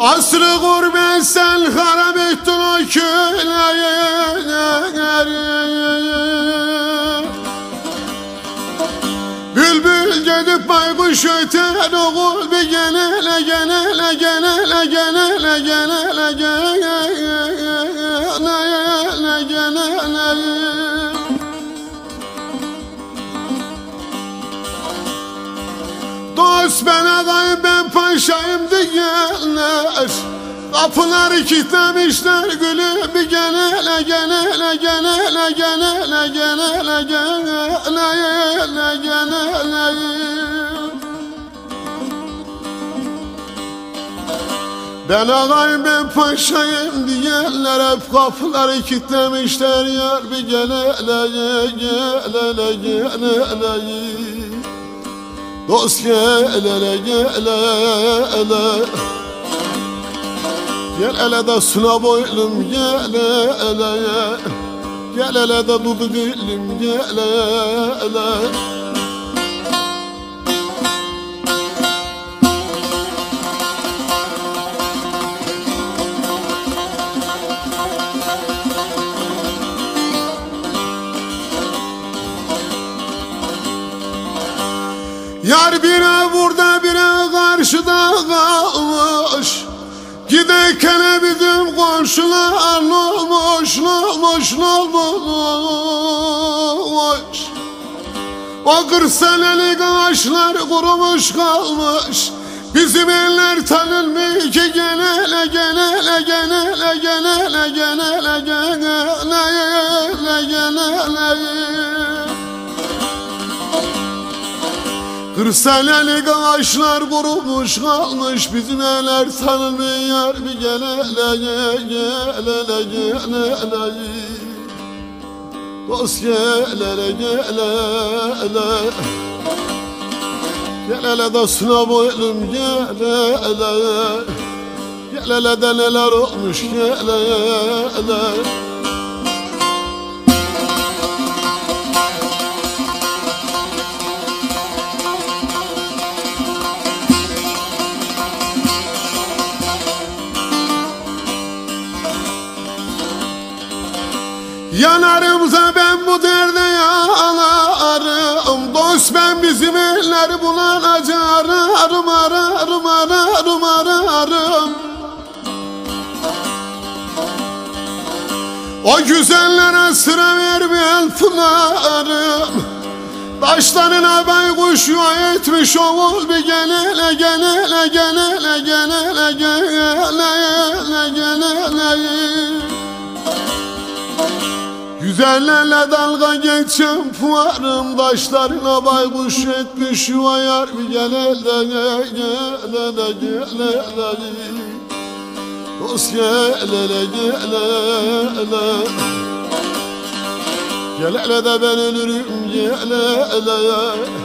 Asrı gurbet sen harap ettin o küleyi Bülbül gidip baykuş öter oğul bir genele genele genele genele genele genele genele. Dost ben adayım ben paşayım diyenler Kapıları kilitlemişler gülüm bir genele genele genele genele genele genele genele Ben ağayım ben paşayım diyenler hep kapıları kilitlemişler yar bir genele genele genele Dost gel ele gel ele Gel ele de suna boylum gel ele Gel ele de dudu dilim gel ele. Yar bire burada bire karşıda kalmış Giderken bizim komşular ne olmuş ne olmuş O kırk senelik kurumuş kalmış. Bizim eller tanınmıyor ki genele genele genele genele genele genele genele Kırsenelik ağaçlar kurumuş kalmış Bizim eller tanımıyor bir gel hele gel hele gel hele. Dost gel hele gel hele. Gel hele dostuna boylum gel hele. Gel hele de neler olmuş gel hele Yanarımsa ben bu derde yanarım. Dost ben bizim eller bulunacak ararım ararım ararım ararım. O güzellere sıra vermeyen pınarım. Taşlarına baykuş yuva etmiş oğul bir genele genele genele Güzellerle dalga geçen fuarım Taşlarına baykuş etmiş yuva yar bir gel hele gel hele gel hele Dost gel hele gel hele Gel. Hele de ben ölürüm gel hele